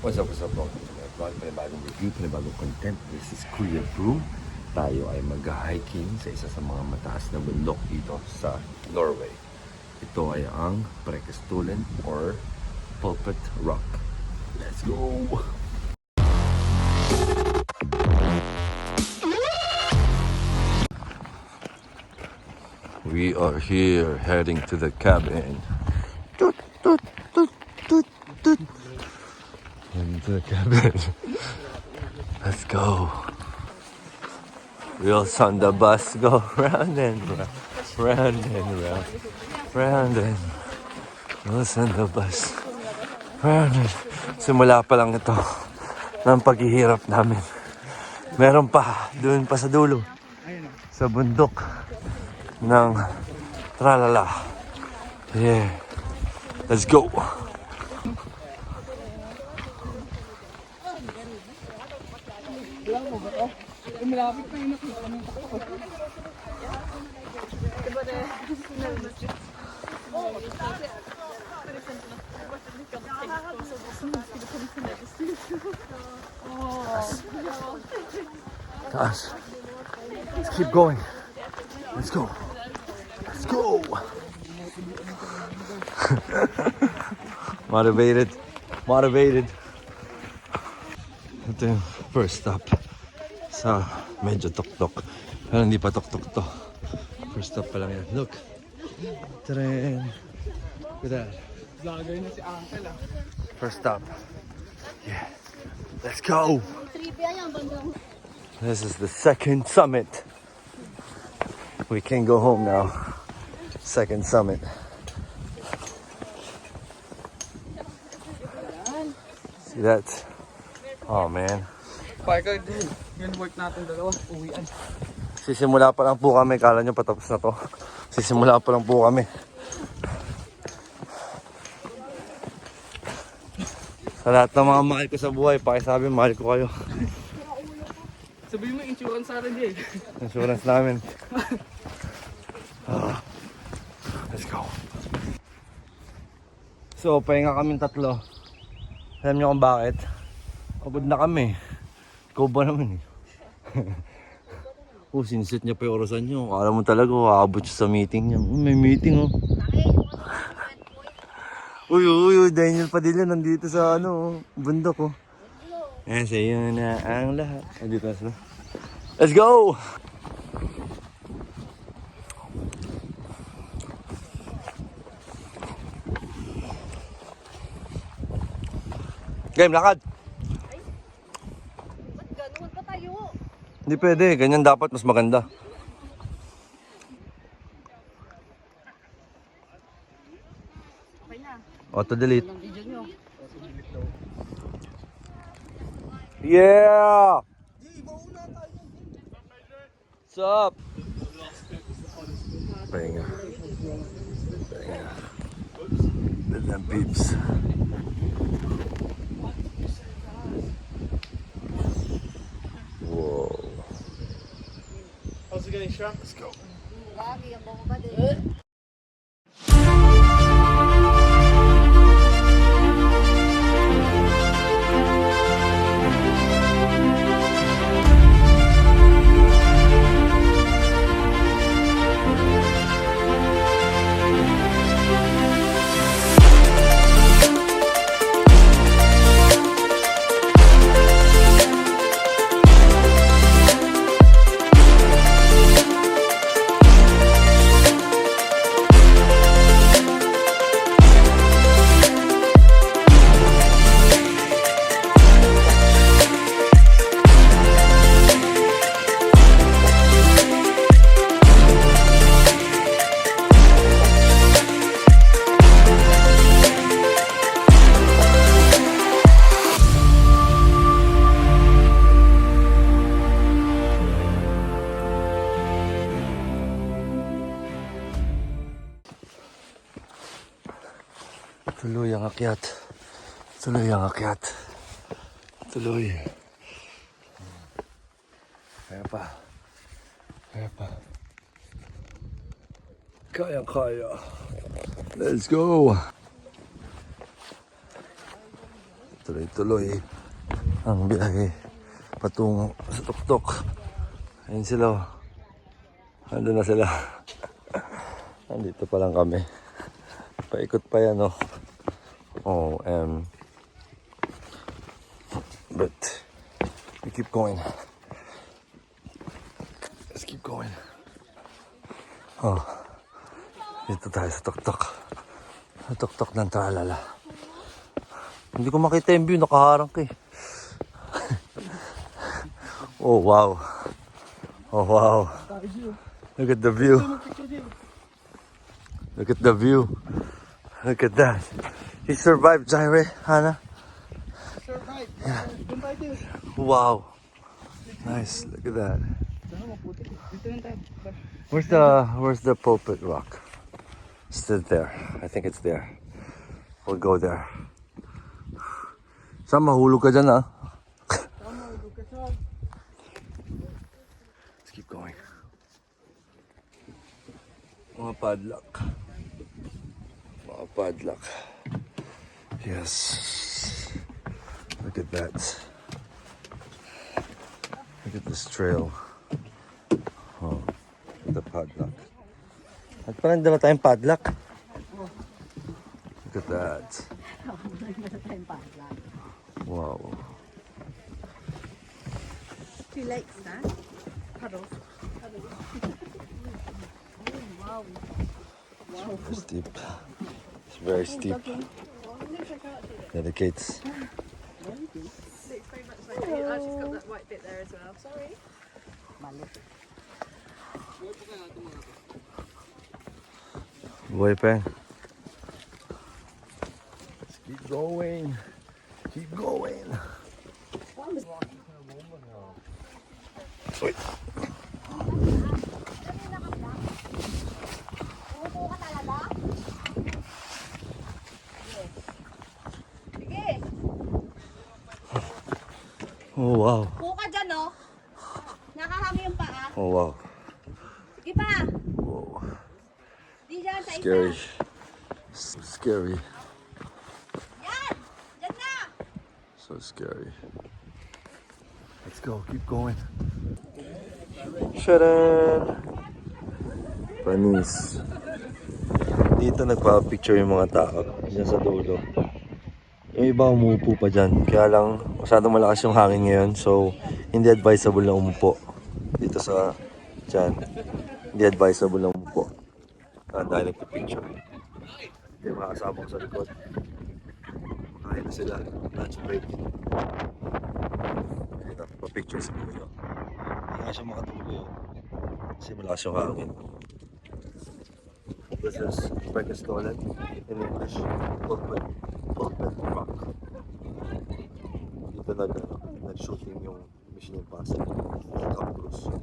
What's up, what's up, welcome to my vlog. Panibagong review, panibagong content. This is Kuya Broom. Tayo ay mag-hiking sa isa sa mga mataas na bundok dito sa Norway. Ito ay ang Prekestolen or Pulpit Rock. Let's go! We are here heading to the cabin. Into the cabin. Let's go. Wheels on the bus go round and round, round and round, round and Wheels on the bus, round and Simula pa lang ito ng paghihirap namin. Meron pa, doon pa sa dulo, sa bundok ng tralala. Yeah. Let's go. Taas. Let's keep going. Let's go. Let's go. Motivated. Motivated. Ito yung first stop sa medyo tuktok. Pero hindi pa tuktok to. First stop pa lang yan. Look. Tren. Look at that. Vlogger na si Uncle ah. First stop. Yeah. Let's go. This is the second summit. We can go home now. Second summit. See that? Oh man. Parker. Yun work natin dalawa. Uwian. Sisimula pa lang po kami. Kala nyo patapos na to. Sisimula pa lang po kami. Sa lahat ng mga mahal ko sa buhay, pakisabi mahal ko kayo. Sabihin mo insurance sa atin din. Insurance namin. Ah, let's go. So, pahinga kaming tatlo. Alam niyo kung bakit? Pagod na kami. Ikaw ba naman eh? oh, sinset niya pa yung orasan niyo. Alam mo talaga, aabot siya sa meeting niya. Oh, may meeting oh. Uy, uy, uy, Daniel Padilla nandito sa ano, oh, bundok oh. Eh, sa'yo na ang lahat. Nandito na sila. Let's go! Game, lakad! Ganun pa tayo. Hindi pwede, ganyan dapat mas maganda. Auto delete. Yeah! What's up? Pahinga. Pahinga. Them peeps. How's it getting shrunk? Let's go. Lagi ang mga din. Akyat. Tuloy ang akyat. Tuloy. Kaya pa. Kaya pa. Kaya, kaya. Let's go. Tuloy-tuloy ang biyahe patungo sa tuktok. Ayun sila. oh. Ando na sila. Andito pa lang kami. Paikot pa yan, oh. Oh, um, but we keep going. Let's keep going. Oh, dito tayo sa tuktok. Sa tuktok ng tralala. Hindi ko makita yung view, nakaharang ka eh. oh, wow. Oh, wow. Look at the view. Look at the view. Look at that. He survived, Jaire, Hannah. Survive. Doon tayo din. Wow. Nice. Look at that. Sana maputi. Dito lang tayo. Where's the Where's the pulpit rock? Still there. I think it's there. We'll go there. Saan mahulog ka dyan, ah? Let's keep going. Mga padlock. Mga padlock. Yes. Look at that. Look at this trail. Oh, the padlock. At parang dala tayong padlock. Look at that. Wow. Two lakes. Paddles. Super steep. It's very steep. Looks very much like it. Oh, she's got that white bit there as well. Sorry. Buhay pa yan. Let's keep going. Keep going. Uy. Umupo ka talaga? Sige. Oh wow. Upo ka dyan, oh. Nakahangi yung paa. Oh wow. Sige pa. Whoa. Di dyan sa isa. Scary. So scary. Yan! Dyan na! So scary. Let's go. Keep going. Sharan! Panis. Dito nagpa-picture yung mga tao. Diyan sa dulo. Yung iba umuupo pa dyan. Kaya lang, masyadong malakas yung hangin ngayon. So, hindi advisable na umupo. Dito sa dyan. Hindi advisable na umupo. Ah, dahil nagpa-picture. Yung mga kasama ko sa likod. Kain na sila. Lunch break. Kaya pa-picture sa dulo. Hindi nga siya makatuloy. oh. Kasi malakas yung hangin. This is Breakfast-Stolen in English. Pulpit. Pulpit Ano, nag-shooting yung Mission Impossible. Tom Cruise.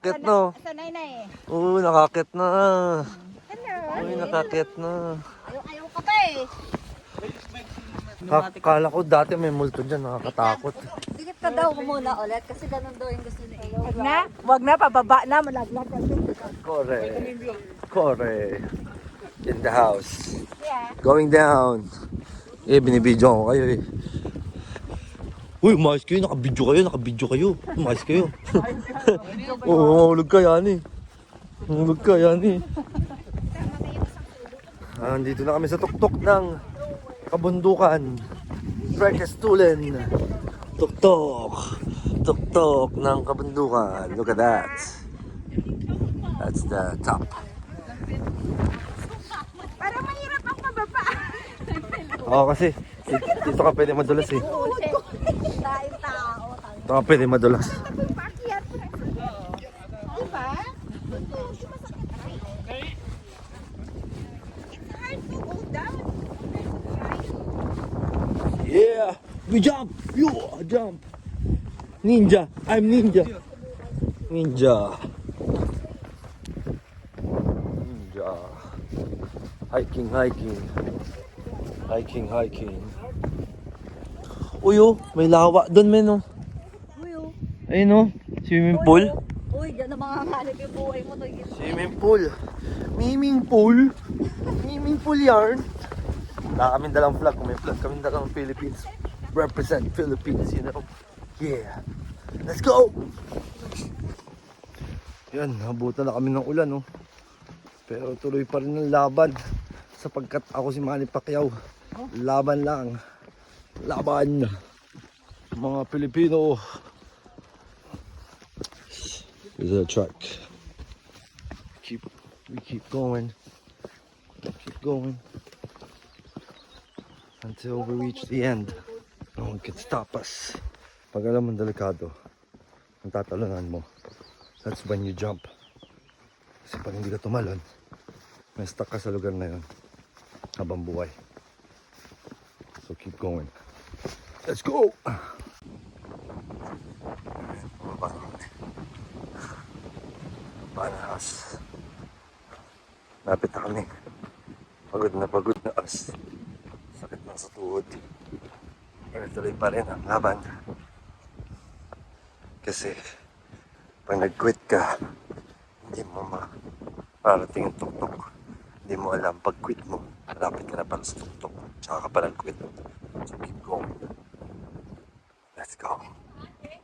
Nakakit na. Sanay na eh. Oo, nakakit na. Hello. Uy, nakakit na. Ayaw-ayaw ka pa eh. Akala ko dati may multo dyan, nakakatakot. Dikit ka daw muna ulit kasi ganun daw yung gusto niya. Wag na, wag na, pababa na, malaglag. Kore. Kore. In the house. Yeah. Going down. Eh, binibidyo ko kayo eh. Uy, umayos kayo, nakabidyo kayo, nakabidyo kayo. Umayos kayo. Oo, mahulog ka yan eh. Mahulog ka yan eh. Ah, Andito na kami sa tuktok ng kabundukan. Brekestulen. Tuktok. Tuktok ng kabundukan. Look at that. That's the top. Para mahirap ang pababa. Oo, kasi dito ka pwede madulas eh. Ka pwede madulas. Yeah! We jump! You jump! Ninja! I'm ninja! Ninja! Ninja! Hiking, hiking. Hiking, hiking. Uy, oh, may lawa doon, men, oh. Ayun, oh. Swimming pool. Uy, dyan na mga hanip yung buhay mo. to. Swimming pool. Miming pool. Miming pool yarn. Wala kaming dalang flag. Kung may flag kaming dalang Philippines. Represent Philippines, you know. Yeah. Let's go! Yan, nabutan na kami ng ulan, oh. Pero tuloy pa rin ang laban. Sapagkat ako si Manny Pacquiao. Laban lang. Laban. Mga Pilipino. Is a truck keep we keep going. Keep going. Until we reach the end. No one can stop us. Pag alam mo delikado ang tatalunan mo. That's when you jump. Kasi pag hindi ka tumalon may stuck ka sa lugar na yun. Habang buhay. So keep going. Let's go Panas. Lapit na kami. Pagod na pagod na as. Sakit na sa tuhod. Pero tuloy pa rin ang laban. Kasi, pag nag-quit ka, hindi mo ma parating ang tuktok. Hindi mo alam pag quit mo, malapit ka na para sa tuktok. Tsaka ka pa nag-quit. So keep going. Let's go.